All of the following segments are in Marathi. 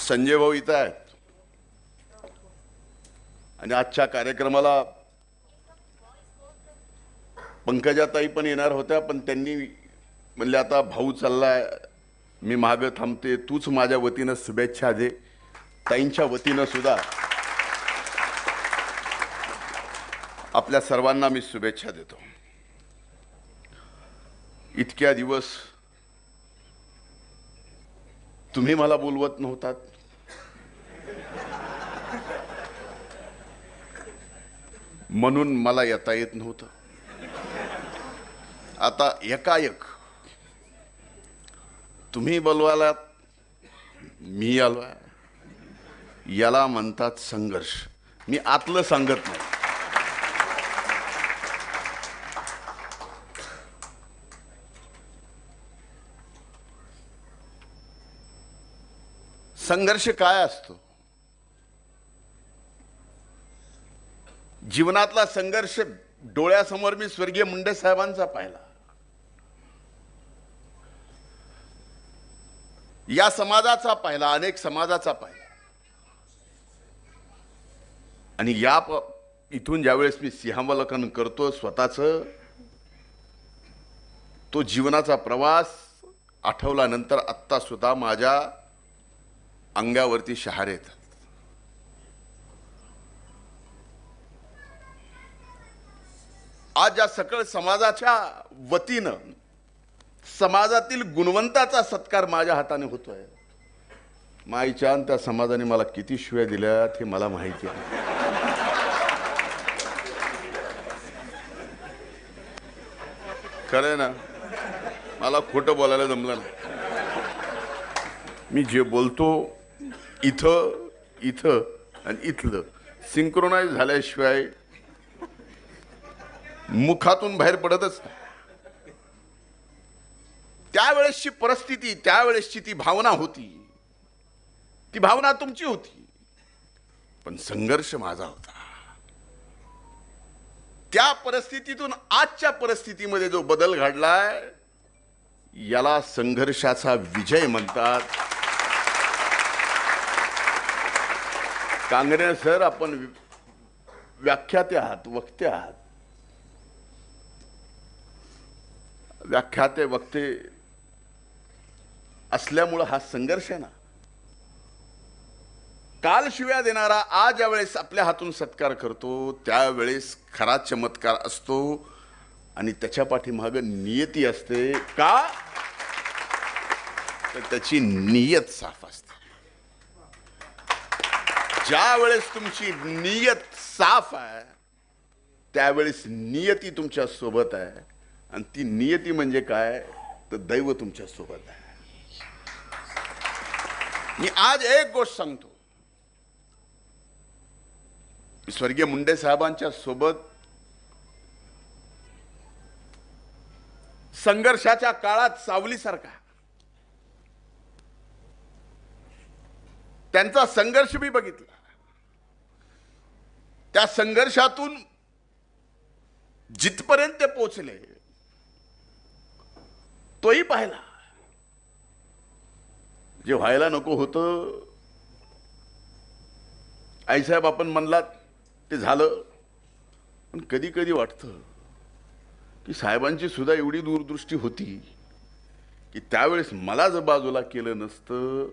संजय भाऊ इथं आहेत. आणि आजच्या कार्यक्रमाला पंकजाताई पण येणार होत्या पण त्यांनी म्हणले आता भाऊ चाललाय मी मागं थांबते. तूच माझ्या वतीनं शुभेच्छा दे. ताईंच्या वतीनं सुद्धा आपल्या सर्वांना मी शुभेच्छा देतो. इतक्या दिवस तुम्ही मला बोलवत नव्हतात. म्हणून मला येता येत नव्हतं. आता एकाएक तुम्ही बोलवाला मी आलो याला म्हणतात संघर्ष. मी आतलं सांगत नाही. संघर्ष काय असतो? जीवनातला संघर्ष डोळ्यासमोर मी स्वर्गीय मुंडे साहेबांचा पाहिला. या समाजाचा पाहिला अनेक समाजाचा पाहिला. आणि या प- इथून ज्यावेळेस मी सिंहावलोकन करतो स्वतःच तो जीवनाचा प्रवास आठवल्यानंतर आत्ता सुद्धा माझ्या अंगावरती शहारे येतात. आज या सकळ समाजाच्या वतीनं समाजातील गुणवंताचा सत्कार माझ्या हाताने होतोय. माईच्या त्या समाजाने मला किती शिव्या दिल्यात हे मला माहिती आहे. खरंय ना मला खोटं बोलायला जमलं नाही. मी जे बोलतो इथं इथं आणि इथलं. सिंक्रोनाइज झाल्याशिवाय मुखातून बाहेर पडतच नाही. त्यावेळेसची परिस्थिती त्यावेळेसची ती भावना होती. ती भावना तुमची होती. पण संघर्ष माझा होता. त्या परिस्थितीतून आजच्या परिस्थितीमध्ये जो बदल घडलाय याला संघर्षाचा विजय म्हणतात. कांगणे सर आपण व्याख्याते आहात वक्ते आहात. व्याख्याते वक्ते असल्यामुळं हा संघर्ष आहे ना. काल शिव्या देणारा आज ज्यावेळेस आपल्या हातून सत्कार करतो त्यावेळेस खरा चमत्कार असतो आणि त्याच्या पाठीमाग नियती असते. का? तर त्याची नियत साफ असते. ज्या वेळेस तुमची नियत साफ आहे त्यावेळेस नियती तुमच्यासोबत आहे. आणि ती नियती म्हणजे काय? तर दैव तुमच्यासोबत आहे. मी आज एक गोष्ट सांगतो. स्वर्गीय मुंडे साहेबांच्या सोबत संघर्षाच्या काळात सावलीसारखा त्यांचा संघर्ष मी बघितला. त्या संघर्षातून जिथपर्यंत ते पोचले तोही पाहिला. जे व्हायला नको होतं आईसाहेब आपण म्हणलात ते झालं. पण कधी कधी वाटतं की साहेबांची सुद्धा एवढी दूरदृष्टी होती की त्यावेळेस मला जर बाजूला केलं नसतं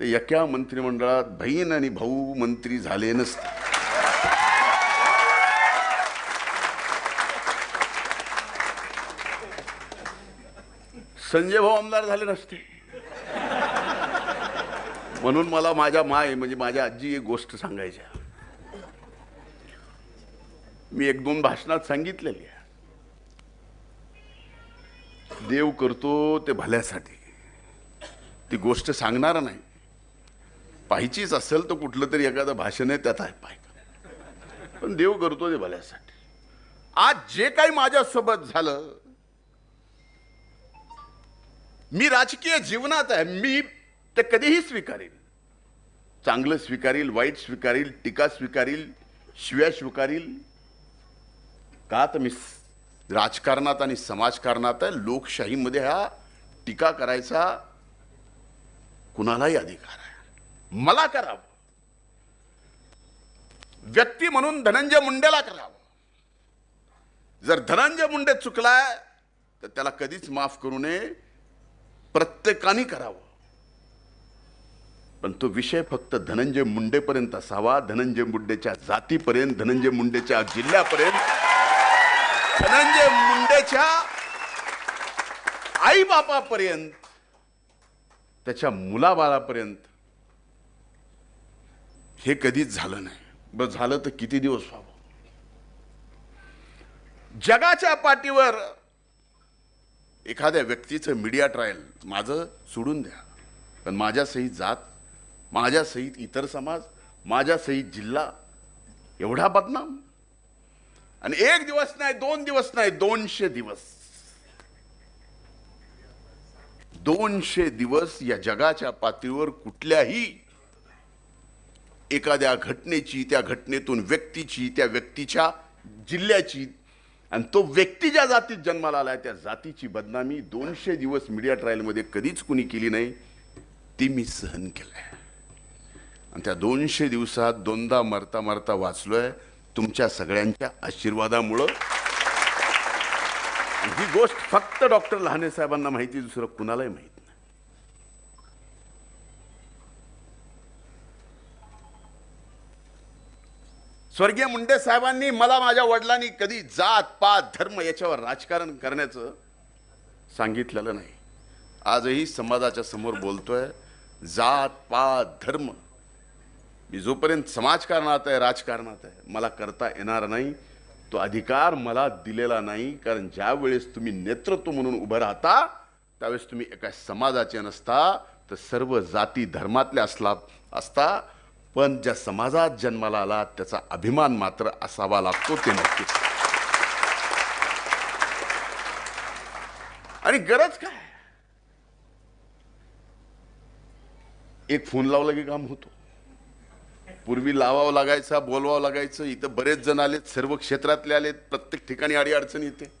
तर एका मंत्रिमंडळात बहीण आणि भाऊ मंत्री झाले नसते. संजय भाऊ आमदार झाले नसते. म्हणून मला माझ्या माय म्हणजे माझ्या आजी एक गोष्ट सांगायच्या. मी एक दोन भाषणात सांगितलेली आहे. देव करतो ते भल्यासाठी. ती गोष्ट सांगणार नाही. पाहिजेच असेल तर कुठलं तरी एखादं भाषण आहे त्यात आहे पाहिजे पण देव करतो ते भल्यासाठी. आज जे काही माझ्यासोबत झालं मी राजकीय जीवनात आहे मी ते कधीही स्वीकारेल चांगलं स्वीकारील वाईट स्वीकारील टीका स्वीकारील शिव्या स्वीकारील. का तर मी राजकारणात आणि समाजकारणात आहे लोकशाहीमध्ये हा टीका करायचा कुणालाही अधिकार आहे. मला करावं. व्यक्ती म्हणून धनंजय मुंडेला करावं. जर धनंजय मुंडे चुकलाय तर त्याला कधीच माफ करू नये. प्रत्येकाने करावं. पण तो विषय फक्त धनंजय मुंडेपर्यंत असावा. धनंजय मुंडेच्या जातीपर्यंत धनंजय मुंडेच्या जिल्ह्यापर्यंत. धनंजय मुंडेच्या आई बापापर्यंत त्याच्या मुलाबाळापर्यंत. हे कधीच झालं नाही. बरं झालं तर किती दिवस व्हावं? जगाच्या पाठीवर एखाद्या व्यक्तीचं मीडिया ट्रायल माझं सोडून द्या. पण माझ्या सहित जात माझ्या सहित इतर समाज माझ्या सहित जिल्हा एवढा बदनाम. आणि एक दिवस नाही दोन दिवस नाही दोनशे दिवस. दोनशे दिवस या जगाच्या पातळीवर कुठल्याही एखाद्या घटनेची त्या घटनेतून व्यक्तीची त्या व्यक्तीच्या जिल्ह्याची. आणि तो व्यक्ती ज्या जातीत जन्माला आलाय त्या जातीची बदनामी दोनशे दिवस मीडिया ट्रायलमध्ये कधीच कुणी केली नाही ती मी सहन केलंय. आणि त्या दोनशे दिवसात दोनदा मरता मरता वाचलोय तुमच्या सगळ्यांच्या आशीर्वादामुळं. ही गोष्ट फक्त डॉक्टर लहाने साहेबांना माहिती दुसरं कुणालाही माहिती नाही स्वर्गीय मुंडे साहेबांनी मला माझ्या वडिलांनी कधी जात पात धर्म याच्यावर राजकारण करण्याचं सांगितलेलं नाही. आजही समाजाच्या समोर बोलतोय जात पात धर्म. मी जोपर्यंत समाजकारणात आहे राजकारणात आहे मला करता येणार नाही. तो अधिकार मला दिलेला नाही कारण ज्यावेळेस तुम्ही नेतृत्व म्हणून उभं राहता त्यावेळेस तुम्ही एका समाजाचे नसता तर सर्व जाती धर्मातले असला असता पण ज्या समाजात जन्माला आला त्याचा अभिमान मात्र असावा लागतो ते नक्कीच आणि गरज काय? एक फोन लावला की काम होतो. पूर्वी लावावं लागायचा बोलवावं लागायचं इथं बरेच जण आलेत सर्व क्षेत्रातले आलेत प्रत्येक ठिकाणी अडीअडचणी येते.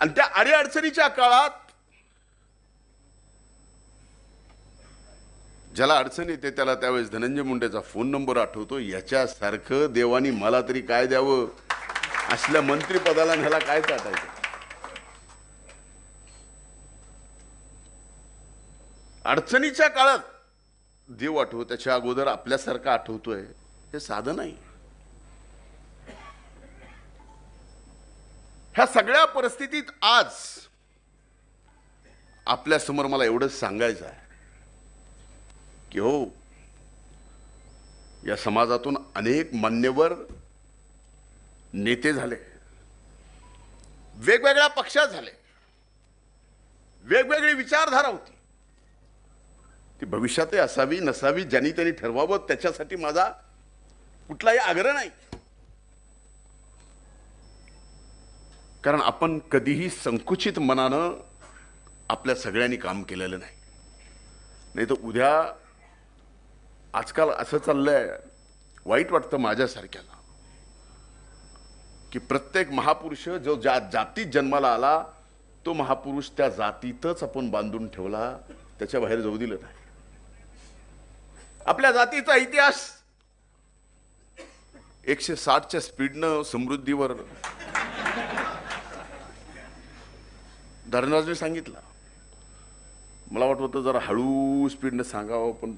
आणि त्या अडीअडचणीच्या काळात ज्याला अडचण येते त्याला त्यावेळेस धनंजय मुंडेचा फोन नंबर आठवतो. याच्यासारखं देवानी मला तरी काय द्यावं? असल्या मंत्रीपदाला ह्याला काय चाटायचं? अडचणीच्या काळात देव आठव त्याच्या अगोदर आपल्यासारखं आठवतोय हे साधं नाही. ह्या सगळ्या परिस्थितीत आज आपल्यासमोर मला एवढंच सांगायचं आहे. की हो या समाजातून अनेक मान्यवर नेते झाले. वेगवेगळ्या पक्षात झाले. वेगवेगळी विचारधारा होती. ती भविष्यातही असावी नसावी ज्यांनी त्यांनी ठरवावं त्याच्यासाठी माझा कुठलाही आग्रह नाही. कारण आपण कधीही संकुचित मनानं आपल्या सगळ्यांनी काम केलेलं नाही. नाही तर उद्या आजकाल असं चाललंय वाईट वाटतं माझ्यासारख्याला की प्रत्येक महापुरुष जो ज्या जातीत जन्माला आला तो महापुरुष त्या जातीतच आपण बांधून ठेवला त्याच्या बाहेर जाऊ दिलं नाही. आपल्या जातीचा इतिहास एकशे साठच्या स्पीडनं समृद्धीवर. धरणराजने सांगितलं. मला वाटत होतं जरा हळू स्पीडनं सांगावं पण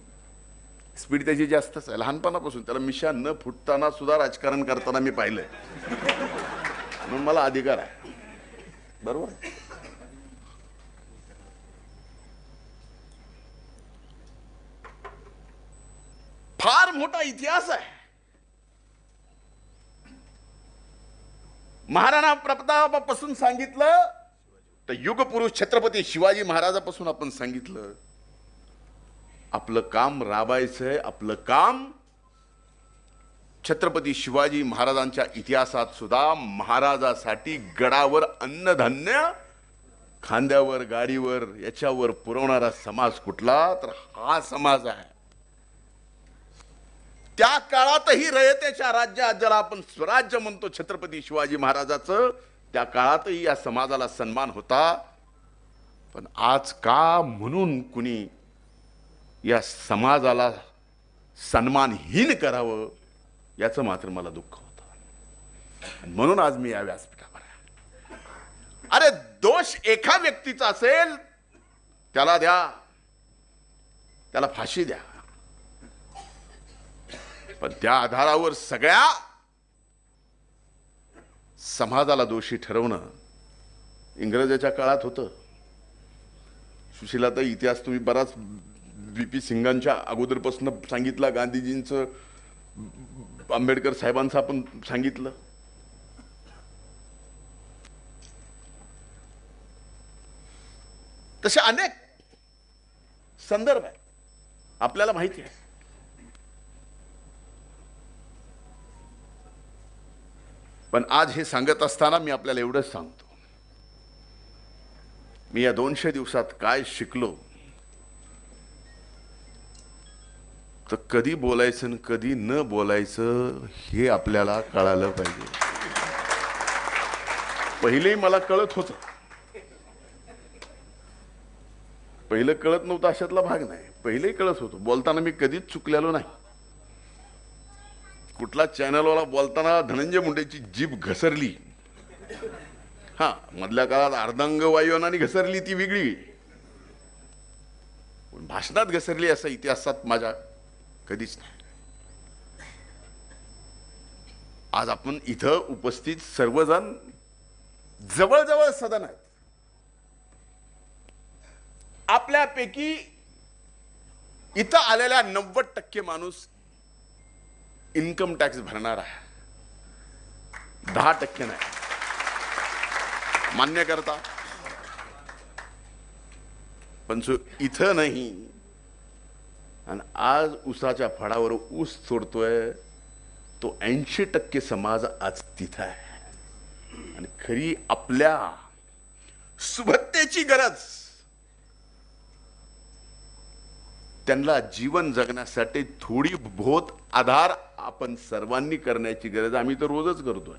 स्पीड त्याची जास्तच आहे. लहानपणापासून त्याला मिशा न फुटताना सुद्धा राजकारण करताना मी पाहिलंय. म्हणून मला अधिकार आहे. बरोबर? फार मोठा इतिहास आहे. महाराणा प्रतापापासून सांगितलं तर युगपुरुष छत्रपती शिवाजी महाराजापासून आपण सांगितलं आपलं काम राबायचंय आपलं काम छत्रपती शिवाजी महाराजांच्या इतिहासात सुद्धा महाराजासाठी गडावर अन्नधान्य खांद्यावर गाडीवर याच्यावर पुरवणारा समाज कुठला? तर हा समाज आहे. त्या काळातही रयतेच्या राज्यात ज्याला आपण स्वराज्य म्हणतो छत्रपती शिवाजी महाराजाचं त्या काळातही या समाजाला सन्मान होता. पण आज का म्हणून कुणी या समाजाला सन्मानहीन करावं याचं मात्र मला दुःख होतं. म्हणून आज मी या व्यासपीठावर आहे. अरे दोष एका व्यक्तीचा असेल त्याला द्या. त्याला फाशी द्या. पण त्या आधारावर सगळ्या समाजाला दोषी ठरवणं इंग्रजाच्या काळात होतं. सुशीलाता इतिहास तुम्ही बराच बी पी सिंगांच्या अगोदरपासून सांगितलं गांधीजींचं आंबेडकर साहेबांचं आपण सांगितलं. तसे अनेक संदर्भ आहे आपल्याला माहिती आहे. पण आज हे सांगत असताना मी आपल्याला एवढंच सांगतो. मी या दोनशे दिवसात काय शिकलो तर कधी बोलायचं आणि कधी न बोलायचं हे आपल्याला कळालं पाहिजे. पहिलेही मला कळत होतं. पहिलं कळत नव्हतं अशातला भाग नाही. पहिलेही कळत होतो. बोलताना मी कधीच चुकलेलो नाही. कुठला चॅनलवाला बोलताना धनंजय मुंडेची जीभ घसरली. हा मधल्या काळात अर्धांग वायुनाने घसरली ती वेगळी. पण भाषणात घसरली असा इतिहासात माझ्या कधीच नाही. आज आपण इथं उपस्थित सर्वजण जवळजवळ सदन आहेत. आपल्यापैकी इथं आलेल्या नव्वद टक्के माणूस इन्कम टॅक्स भरणार आहे. दहा टक्के नाही. मान्य करता. पण जो इथं नाही आणि आज ऊसाच्या फळावर ऊस सोडतोय तो ऐंशी टक्के समाज आज तिथं आहे. आणि खरी आपल्या सुभत्तेची गरज त्यांना जीवन जगण्यासाठी थोडी बहुत आधार आपण सर्वांनी करण्याची गरज आम्ही तर रोजच करतोय.